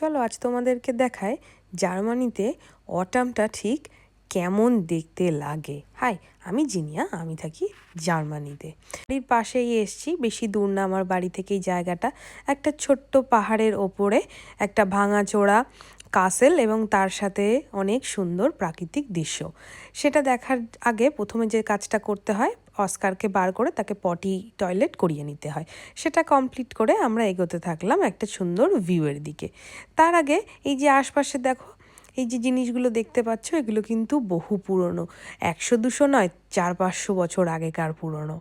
চলো আজ তোমাদেরকে দেখায় জার্মানিতে অটামটা ঠিক কেমন দেখতে লাগে। হাই, আমি জিনিয়া, আমি থাকি জার্মানিতে। বাড়ির পাশেই এসছি, বেশি দূর না আমার বাড়ি থেকে জায়গাটা। একটা ছোট্ট পাহাড়ের ওপরে একটা ভাঙাচোরা কাসেল এবং তার সাথে অনেক সুন্দর প্রাকৃতিক দৃশ্য। সেটা দেখার আগে প্রথমে যে কাজটা করতে হয় অস্কারকে বার করে তাকে পটি টয়লেট করিয়ে নিতে হয়। সেটা কমপ্লিট করে আমরা এগোতে থাকলাম একটা সুন্দর ভিউয়ের দিকে। তার আগে এই যে আশপাশে দেখো, এই যে জিনিসগুলো দেখতে পাচ্ছ, এগুলো কিন্তু বহু পুরনো। একশো দুশো নয় চার পাঁচশো বছর আগেকার পুরনো।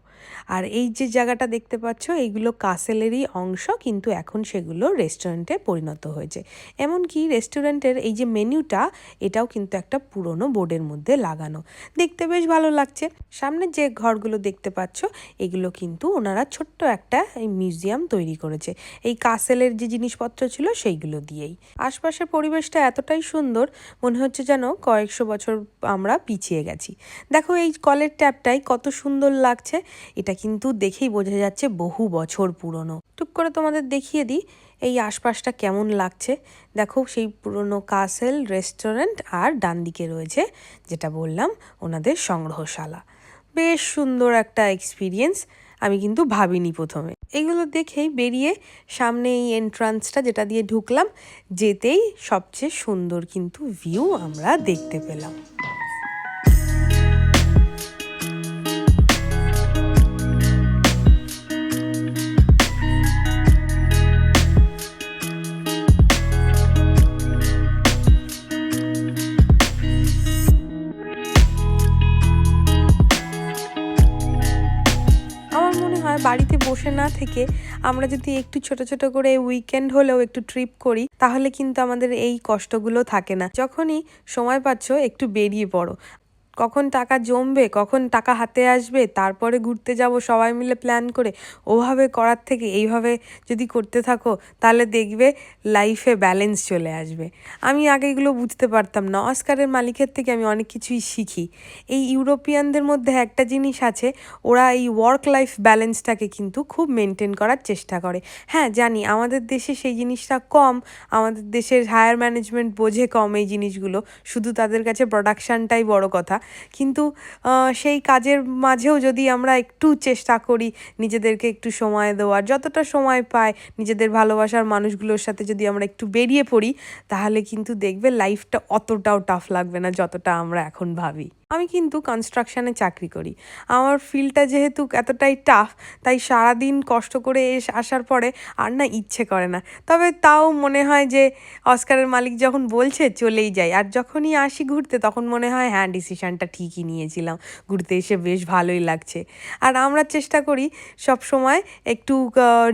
আর এই যে জায়গাটা দেখতে পাচ্ছ, এইগুলো কাসেলেরই অংশ, কিন্তু এখন সেগুলো রেস্টুরেন্টে পরিণত হয়েছে। এমনকি রেস্টুরেন্টের এই যে মেনুটা, এটাও কিন্তু একটা পুরনো বোর্ডের মধ্যে লাগানো। দেখতে বেশ ভালো লাগছে। সামনে যে ঘরগুলো দেখতে পাচ্ছ, এগুলো কিন্তু ওনারা ছোট্ট একটা মিউজিয়াম তৈরি করেছে। এই কাসেলের যে জিনিসপত্র ছিল, সেইগুলো দিয়েই। আশপাশের পরিবেশটা এতটাই সুন্দর, মনে হচ্ছে যেন কয়েকশো বছর আমরা পিছিয়ে গেছি। দেখো, এই কলের ট্যাপটাই কত সুন্দর লাগছে, এটা কিন্তু দেখেই বোঝা যাচ্ছে বহু বছর পুরনো। টুক করে তোমাদের দেখিয়ে দিই, এই আশপাশটা কেমন লাগছে। দেখো, সেই পুরনো কাসেল, রেস্টুরেন্ট আর ডান দিকে রয়েছে, যেটা বললাম, ওনাদের সংগ্রহশালা। বেশ সুন্দর একটা এক্সপিরিয়েন্স আমি কিন্তু ভাবিনি প্রথমে। এগুলো দেখেই বেরিয়ে সামনে এই এন্ট্রান্সটা যেটা দিয়ে ঢুকলাম, যেতেই সবচেয়ে সুন্দর কিন্তু ভিউ আমরা দেখতে পেলাম। বসে না থেকে আমরা যদি একটু ছোট ছোট করে উইকেন্ড হলেও একটু ট্রিপ করি, তাহলে কিন্তু আমাদের এই কষ্টগুলো থাকে না। যখনই সময় পাচ্ছ, একটু বেরিয়ে পড়ো। কখন টাকা জমবে, কখন টাকা হাতে আসবে, তারপরে ঘুরতে যাব, সবাই মিলে প্ল্যান করে। ওভাবে করার থেকে এইভাবে যদি করতে থাকো, তাহলে দেখবে লাইফে ব্যালেন্স চলে আসবে। আমি আগে এগুলো বুঝতে পারতাম না। অস্কারের মালিকের থেকে আমি অনেক কিছুই শিখি। এই ইউরোপিয়ানদের মধ্যে একটা জিনিস আছে, ওরা এই ওয়ার্ক লাইফ ব্যালেন্সটাকে কিন্তু খুব মেনটেন করার চেষ্টা করে। হ্যাঁ জানি আমাদের দেশে সেই জিনিসটা কম, আমাদের দেশের হায়ার ম্যানেজমেন্ট বোঝে কম এই জিনিসগুলো। শুধু তাদের কাছে প্রোডাকশানটাই বড় কথা। কিন্তু সেই কাজের মাঝেও যদি আমরা একটু চেষ্টা করি নিজেদেরকে একটু সময় দেওয়ার, যতটা সময় পায় নিজেদের ভালোবাসার মানুষগুলোর সাথে যদি আমরা একটু বেরিয়ে পড়ি, তাহলে কিন্তু দেখবে লাইফটা অতটাও টাফ লাগবে না যতটা আমরা এখন ভাবি। আমি কিন্তু কনস্ট্রাকশানে চাকরি করি। আমার ফিল্ডটা যেহেতু এতটাই টাফ তাই সারাদিন কষ্ট করে এস, আসার পরে আর না ইচ্ছে করে না। তবে তাও মনে হয় যে অস্কারের মালিক যখন বলছে চলেই যাই, আর যখনই আসি ঘুরতে তখন মনে হয় হ্যাঁ ডিসিশানটা ঠিকই নিয়েছিলাম। ঘুরতে এসে বেশ ভালোই লাগছে। আর আমরা চেষ্টা করি সব সময় একটু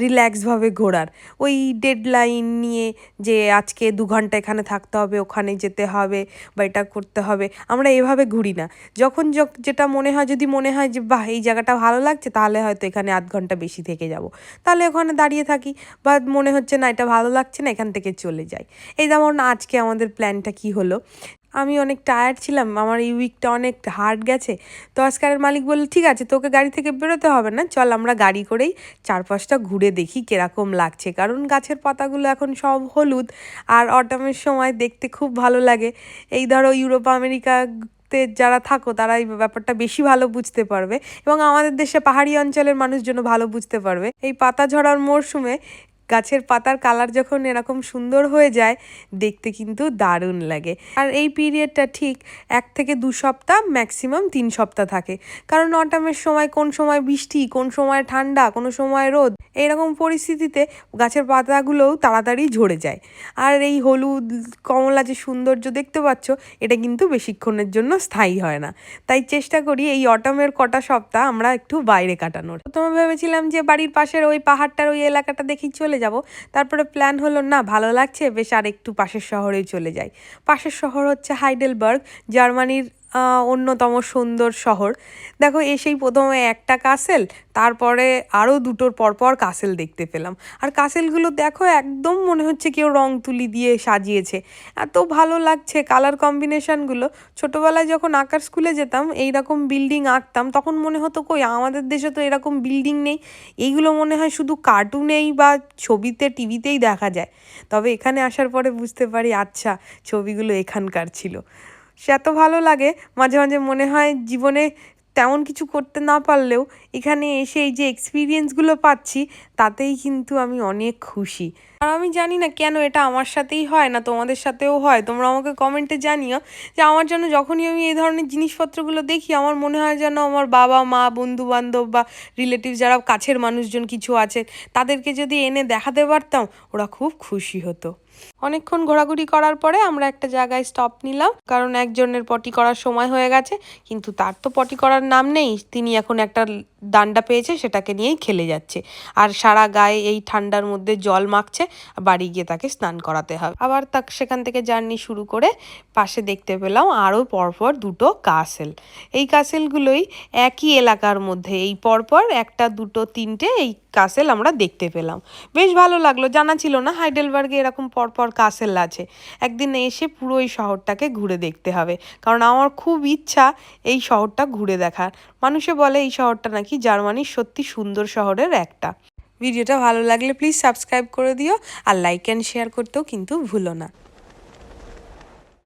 রিল্যাক্সভাবে ঘোরার। ওই ডেডলাইন নিয়ে যে আজকে দু ঘণ্টা এখানে থাকতে হবে, ওখানে যেতে হবে বা এটা করতে হবে, আমরা এভাবে ঘুরি না। যখন যেটা মনে হয়, যদি মনে হয় যে, বাহ, এই জায়গাটা ভালো লাগছে, তাহলে হয়তো এখানে আধ ঘণ্টা বেশি থেকে যাব। তাহলে ওখানে দাঁড়িয়ে থাকি। বা মনে হচ্ছে, না, এটা ভালো লাগছে না, এখান থেকে চলে যাই। এই যেমন আজকে আমাদের প্ল্যানটা কি হলো? আমি অনেক টায়ার্ড ছিলাম, আমার এই উইকটা অনেক হার্ড গেছে। তো অস্কারের মালিক বলল, ঠিক আছে, তোকে গাড়ি থেকে বেরোতে হবে না, চল আমরা গাড়ি করেই চারপাশটা ঘুরে দেখি কীরকম লাগছে। কারণ গাছের পাতাগুলো এখন সব হলুদ, আর অটামের সময় দেখতে খুব ভালো লাগে। এই ধরো ইউরোপ আমেরিকা তে যারা থাকো তারা এই ব্যাপারটা বেশি ভালো বুঝতে পারবে এবং আমাদের দেশে পাহাড়ি অঞ্চলের মানুষজন ভালো বুঝতে পারবে। এই পাতা ঝরার মরশুমে গাছের পাতার কালার যখন এরকম সুন্দর হয়ে যায়, দেখতে কিন্তু দারুণ লাগে। আর এই পিরিয়ডটা ঠিক এক থেকে দু সপ্তাহ, ম্যাক্সিমাম তিন সপ্তাহ থাকে। কারণ অটামের সময় কোন সময় বৃষ্টি, কোন সময় ঠান্ডা, কোনো সময় রোদ এইরকম পরিস্থিতিতে গাছের পাতাগুলোও তাড়াতাড়ি ঝরে যায়। আর এই হলুদ, কমলা যে সৌন্দর্য দেখতে পাচ্ছ, এটা কিন্তু বেশিক্ষণের জন্য স্থায়ী হয় না। তাই চেষ্টা করি এই অটমের কটা সপ্তাহ আমরা একটু বাইরে কাটানোর। প্রথমে ভেবেছিলাম যে বাড়ির পাশের ওই পাহাড়টার ওই এলাকাটা দেখি চলে চলে যাব। তারপরে প্ল্যান হলো, না, ভালো লাগছে, বেশ আর একটু পাশের শহরেই চলে যাই। পাশের শহর হচ্ছে হাইডেলবার্গ, জার্মানির অন্যতম সুন্দর শহর। দেখো এসেই প্রথমে একটা কাসেল, তারপরে আরও দুটোর পরপর কাসেল দেখতে পেলাম। আর কাসেলগুলো দেখো, একদম মনে হচ্ছে কেউ রং তুলি দিয়ে সাজিয়েছে। এত ভালো লাগছে কালার কম্বিনেশনগুলো ছোটোবেলায় যখন আঁকার স্কুলে যেতাম এই রকম বিল্ডিং আঁকতাম, তখন মনে হতো, কই, আমাদের দেশে তো এরকম বিল্ডিং নেই। এইগুলো মনে হয় শুধু কার্টুনেই বা ছবিতে, টিভিতেই দেখা যায়। তবে এখানে আসার পরে বুঝতে পারি আচ্ছা ছবিগুলো এখানকার ছিল। সে এত ভালো লাগে, মাঝে মাঝে মনে হয় জীবনে তেমন কিছু করতে না পারলেও এখানে এসে এই যে এক্সপিরিয়েন্সগুলো পাচ্ছি, তাতেই কিন্তু আমি অনেক খুশি। আর আমি জানি না কেন এটা আমার সাথেই হয় না, তোমাদের সাথেও হয়, তোমরা আমাকে কমেন্টে জানিও যে আমার জন্য যখনই আমি এই ধরনের জিনিসপত্রগুলো দেখি, আমার মনে হয় যেন আমার বাবা, মা বন্ধু বান্ধব বা রিলেটিভ যারা কাছের মানুষজন কিছু আছে, তাদেরকে যদি এনে দেখাতে পারতাম, ওরা খুব খুশি হতো। অনেকক্ষণ ঘোরাঘুরি করার পরে আমরা একটা জায়গায় স্টপ নিলাম, কারণ একজনের পটি করার সময় হয়ে গেছে, কিন্তু তার তো পটি করার নাম নেই, তিনি এখন একটা ডান্ডা পেয়েছে, সেটাকে নিয়েই খেলে যাচ্ছে। আর সারা গায়ে এই ঠান্ডার মধ্যে জল মাখছে, বাড়ি গিয়ে তাকে স্নান করাতে হবে। আবার তা সেখান থেকে জার্নি শুরু করে পাশে দেখতে পেলাম আরও পরপর দুটো কাসেল। এই কাসেলগুলোই একই এলাকার মধ্যে, এই পরপর একটা, দুটো, তিনটে, এই কাসেল আমরা দেখতে পেলাম। বেশ ভালো লাগল, জানা ছিল না, হাইডেলবার্গে এরকম পরপর কাসেল আছে একদিন এসে পুরো এই শহরটাকে ঘুরে দেখতে হবে। কারণ আমার খুব ইচ্ছা এই শহরটা ঘুরে দেখার। মানুষে বলে এই শহরটা নাকি জার্মানির সত্যি সুন্দর শহরের একটা। ভিডিওটা ভালো লাগলে প্লিজ সাবস্ক্রাইব করে দিও আর লাইক অ্যান্ড শেয়ার করতেও কিন্তু ভুলো না।